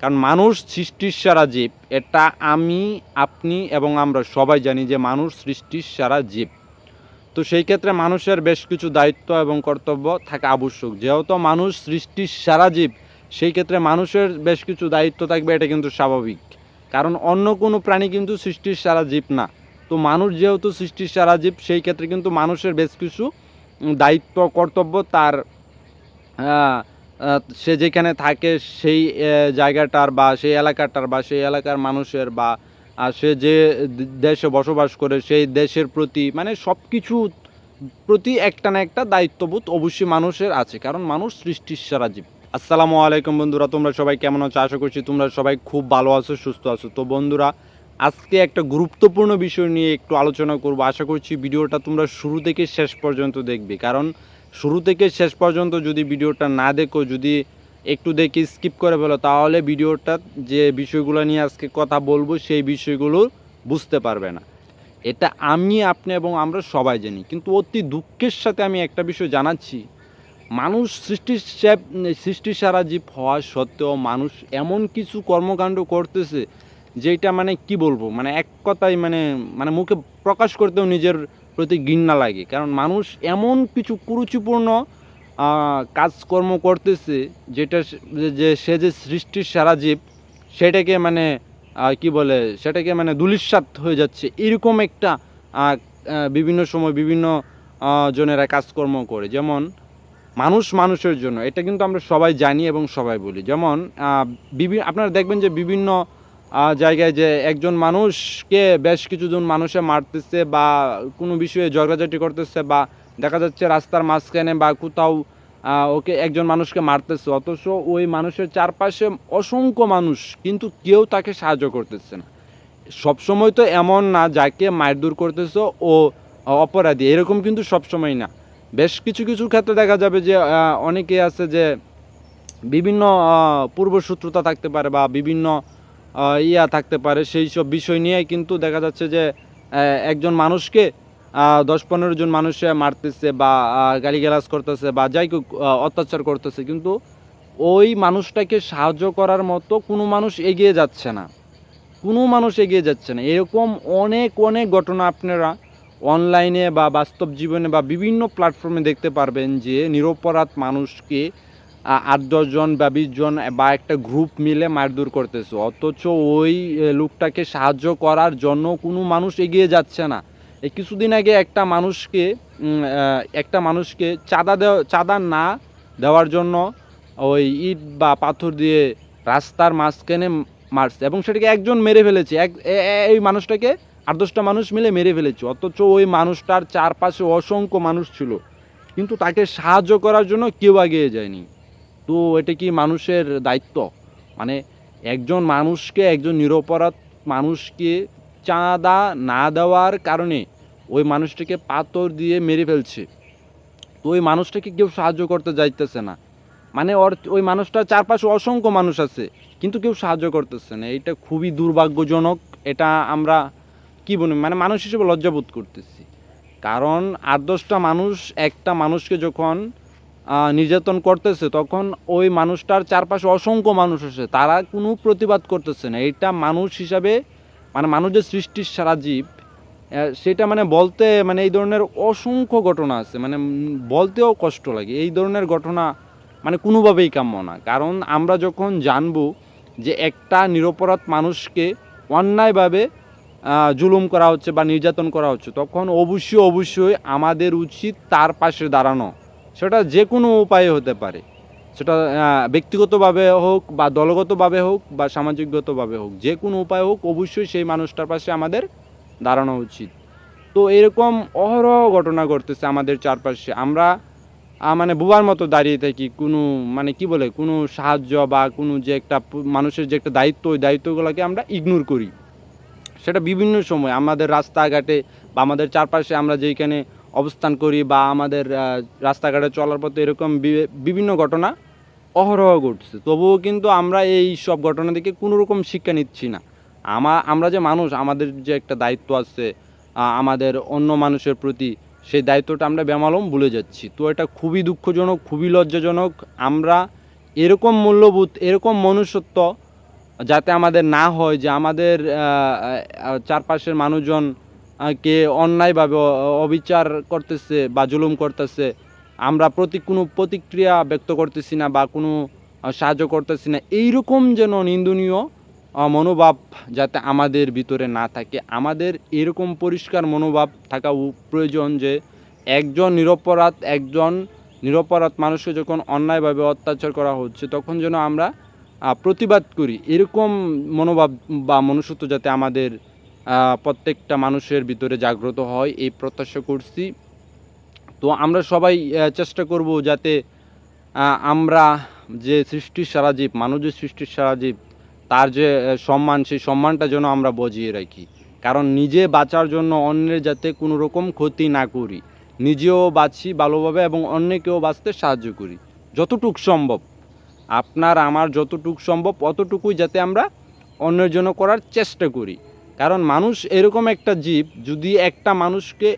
কারণ মানুষ সৃষ্টির সারা জীব। এটা আমি, আপনি এবং আমরা সবাই জানি যে মানুষ সৃষ্টির সারা জীব। তো সেই ক্ষেত্রে মানুষের বেশ কিছু দায়িত্ব এবং কর্তব্য থাকা আবশ্যক। যেহেতু মানুষ সৃষ্টির সারা জীব, সেই ক্ষেত্রে মানুষের বেশ কিছু দায়িত্ব থাকবে, এটা কিন্তু স্বাভাবিক। কারণ অন্য কোনো প্রাণী কিন্তু সৃষ্টির সারা জীব না। তো মানুষ যেহেতু সৃষ্টির সারা জীব, সেই ক্ষেত্রে কিন্তু মানুষের বেশ কিছু দায়িত্ব, কর্তব্য তার সে যেখানে থাকে সেই জায়গাটার বা সেই এলাকাটার বা সেই এলাকার মানুষের বা সে যে দেশে বসবাস করে সেই দেশের প্রতি মানে সব কিছু প্রতি একটা না একটা দায়িত্ববোধ অবশ্যই মানুষের আছে, কারণ মানুষ সৃষ্টির সারা জীব। আসসালামু আলাইকুম বন্ধুরা, তোমরা সবাই কেমন আছো? আশা করছি তোমরা সবাই খুব ভালো আছো, সুস্থ আছো। তো বন্ধুরা, আজকে একটা গুরুত্বপূর্ণ বিষয় নিয়ে একটু আলোচনা করব। আশা করছি ভিডিওটা তোমরা শুরু থেকে শেষ পর্যন্ত দেখবে, কারণ শুরু থেকে শেষ পর্যন্ত যদি ভিডিওটা না দেখো, যদি একটু দেখে স্কিপ করে ফেলো, তাহলে ভিডিওটা যে বিষয়গুলো নিয়ে আজকে কথা বলব, সেই বিষয়গুলো বুঝতে পারবে না। এটা আমি, আপনি এবং আমরা সবাই জানি। কিন্তু অতি দুঃখের সাথে আমি একটা বিষয় জানাচ্ছি। মানুষ সৃষ্টির সে- সৃষ্টির সারা জীব হওয়া সত্ত্বেও মানুষ এমন কিছু কর্মকাণ্ড করতেছে যেটা মানে কি বলব? মানে এক কথায় মানে মানে মুখে প্রকাশ করতেও নিজের প্রতি ঘৃণা লাগে। কারণ মানুষ এমন কিছু কুরুচিপূর্ণ কাজকর্ম করতেছে যেটা যে- সে যে সৃষ্টির সারা জীব, সেটাকে মানে কি বলে, সেটাকে মানে দুলিশ্বাত হয়ে যাচ্ছে। এরকম একটা বিভিন্ন সময় বিভিন্ন জনেরা কাজকর্ম করে। যেমন মানুষ মানুষের জন্য, এটা কিন্তু আমরা সবাই জানি এবং সবাই বলি। যেমন আপনারা দেখবেন যে বিভিন্ন জায়গায় যে একজন মানুষকে বেশ কিছুজন মানুষে মারতেছে বা কোনো বিষয়ে ঝগড়াঝাটি করতেছে বা দেখা যাচ্ছে রাস্তার মাঝখানে বা কোথাও ওকে একজন মানুষকে মারতেছে। অথচ ওই মানুষের চারপাশে অসংখ্য মানুষ, কিন্তু কেউ তাকে সাহায্য করতেছে না। সবসময় তো এমন না যাকে মারধর করতেছে ও অপরাধী, এরকম কিন্তু সবসময় না। বেশ কিছু কিছু ক্ষেত্রে দেখা যাবে যে অনেকে আছে যে বিভিন্ন পূর্বসূত্রতা থাকতে পারে বা বিভিন্ন ইয়া থাকতে পারে, সেই সব বিষয় নিয়ে কিন্তু দেখা যাচ্ছে যে একজন মানুষকে দশ পনেরো জন মানুষে মারতেছে বা গালিগালাজ করতেছে বা যাই অত্যাচার করতেছে, কিন্তু ওই মানুষটাকে সাহায্য করার মতো কোনো মানুষ এগিয়ে যাচ্ছে না। কোনো মানুষ এগিয়ে যাচ্ছে না। এরকম অনেক অনেক ঘটনা আপনারা অনলাইনে বা বাস্তব জীবনে বা বিভিন্ন প্ল্যাটফর্মে দেখতে পারবেন যে নিরপরাধ মানুষকে আট দশজন বা বিশ জন বা একটা গ্রুপ মিলে মারধর করতেছে। অথচ ওই লোকটাকে সাহায্য করার জন্য কোনো মানুষ এগিয়ে যাচ্ছে না। এই কিছুদিন আগে একটা মানুষকে একটা মানুষকে চাঁদা দেওয়া, চাঁদা না দেওয়ার জন্য ওই ইট বা পাথর দিয়ে রাস্তার মাঝখানে মারছে এবং সেটাকে একজন মেরে ফেলেছে। এক এই মানুষটাকে আট দশটা মানুষ মিলে মেরে ফেলেছে। অথচ ওই মানুষটার চারপাশে অসংখ্য মানুষ ছিল। কিন্তু তাকে সাহায্য করার জন্য কেউ এগিয়ে যায়নি। তো এটা কি মানুষের দায়িত্ব? মানে একজন মানুষকে, একজন নিরপরাধ মানুষকে চাঁদা না দেওয়ার কারণে ওই মানুষটাকে পাথর দিয়ে মেরে ফেলছে। তো ওই মানুষটাকে কেউ সাহায্য করতে যাইতেছে না। মানে ওর, ওই মানুষটার চারপাশে অসংখ্য মানুষ আছে, কিন্তু কেউ সাহায্য করতেছে না। এটা খুবই দুর্ভাগ্যজনক, এটা আমরা কি বলি? মানে মানুষ হিসেবে লজ্জাবোধ করতেছি। কারণ আট দশটা মানুষ, একটা মানুষকে যখন নির্যাতন করতেছে, তখন ওই মানুষটার চারপাশে অসংখ্য মানুষ আছে, তারা কোনো প্রতিবাদ করতেছে না। এটা মানুষ হিসাবে মানে মানুষ যে সৃষ্টির সারা জীব সেটা মানে বলতে মানে এই ধরনের অসংখ্য ঘটনা আছে মানে বলতেও কষ্ট লাগে। এই ধরনের ঘটনা মানে কোনোভাবেই কাম্য না। কারণ আমরা যখন জানব যে একটা নিরপরাধ মানুষকে অন্যায়ভাবে জুলুম করা হচ্ছে বা নির্যাতন করা হচ্ছে, তখন অবশ্যই অবশ্যই আমাদের উচিত তার পাশে দাঁড়ানো। সেটা যে কোনো উপায়ে হতে পারে। সেটা ব্যক্তিগতভাবে হোক বা দলগতভাবে হোক বা সামাজিকগতভাবে হোক, যে কোনো উপায় হোক অবশ্যই সেই মানুষটার পাশে আমাদের দাঁড়ানো উচিত। তো এরকম অহরহ ঘটনা ঘটতেছে আমাদের চারপাশে। আমরা মানে বুবার মতো দাঁড়িয়ে থাকি, কোনো মানে কি বলে, কোনো সাহায্য বা কোনো যে একটা মানুষের যে একটা দায়িত্ব, ওই দায়িত্বগুলোকে আমরা ইগনোর করি। সেটা বিভিন্ন সময় আমাদের রাস্তাঘাটে বা আমাদের চারপাশে আমরা যেখানে অবস্থান করি বা আমাদের রাস্তাঘাটে চলার পথে এরকম বিভিন্ন ঘটনা অহরহ ঘটছে। তবুও কিন্তু আমরা এই সব ঘটনা থেকে কোনো রকম শিক্ষা নিচ্ছি না। আমা, আমরা যে মানুষ, আমাদের যে একটা দায়িত্ব আছে আমাদের অন্য মানুষের প্রতি, সেই দায়িত্বটা আমরা বেমালম ভুলে যাচ্ছি। তো এটা খুবই দুঃখজনক, খুবই লজ্জাজনক। আমরা এরকম মূল্যবোধ, এরকম মনুষ্যত্ব যাতে আমাদের না হয় যে আমাদের চারপাশের মানুষজন কে অন্যায়ভাবে অবিচার করতেছে বা জুলুম করতেছে, আমরা প্রতি, কোনো প্রতিক্রিয়া ব্যক্ত করতেছি না বা কোনো সাহায্য করতেছি না। এইরকম যেন নিন্দনীয় মনোভাব যাতে আমাদের ভিতরে না থাকে। আমাদের এরকম পরিষ্কার মনোভাব থাকা প্রয়োজন যে একজন নিরপরাধ একজন নিরপরাধ মানুষকে যখন অন্যায়ভাবে অত্যাচার করা হচ্ছে, তখন যেন আমরা প্রতিবাদ করি। এরকম মনোভাব বা মনুষ্যত্ব যাতে আমাদের প্রত্যেকটা মানুষের ভিতরে জাগ্রত হয় এই প্রত্যাশা করছি। তো আমরা সবাই চেষ্টা করব যাতে আমরা যে সৃষ্টির সারা জীব, মানুষ যে সৃষ্টির সারা জীব, তার যে সম্মান, সেই সম্মানটা যেন আমরা বজিয়ে রাখি। কারণ নিজে বাঁচার জন্য অন্যের যাতে কোনো রকম ক্ষতি না করি। নিজেও বাঁচি ভালোভাবে এবং অন্যকেও বাঁচতে সাহায্য করি। যতটুক সম্ভব। আপনার, আমার যতটুক সম্ভব, অতটুকুই যাতে আমরা অন্যের জন্য করার চেষ্টা করি। কারণ মানুষ এরকম একটা জীব যদি একটা মানুষকে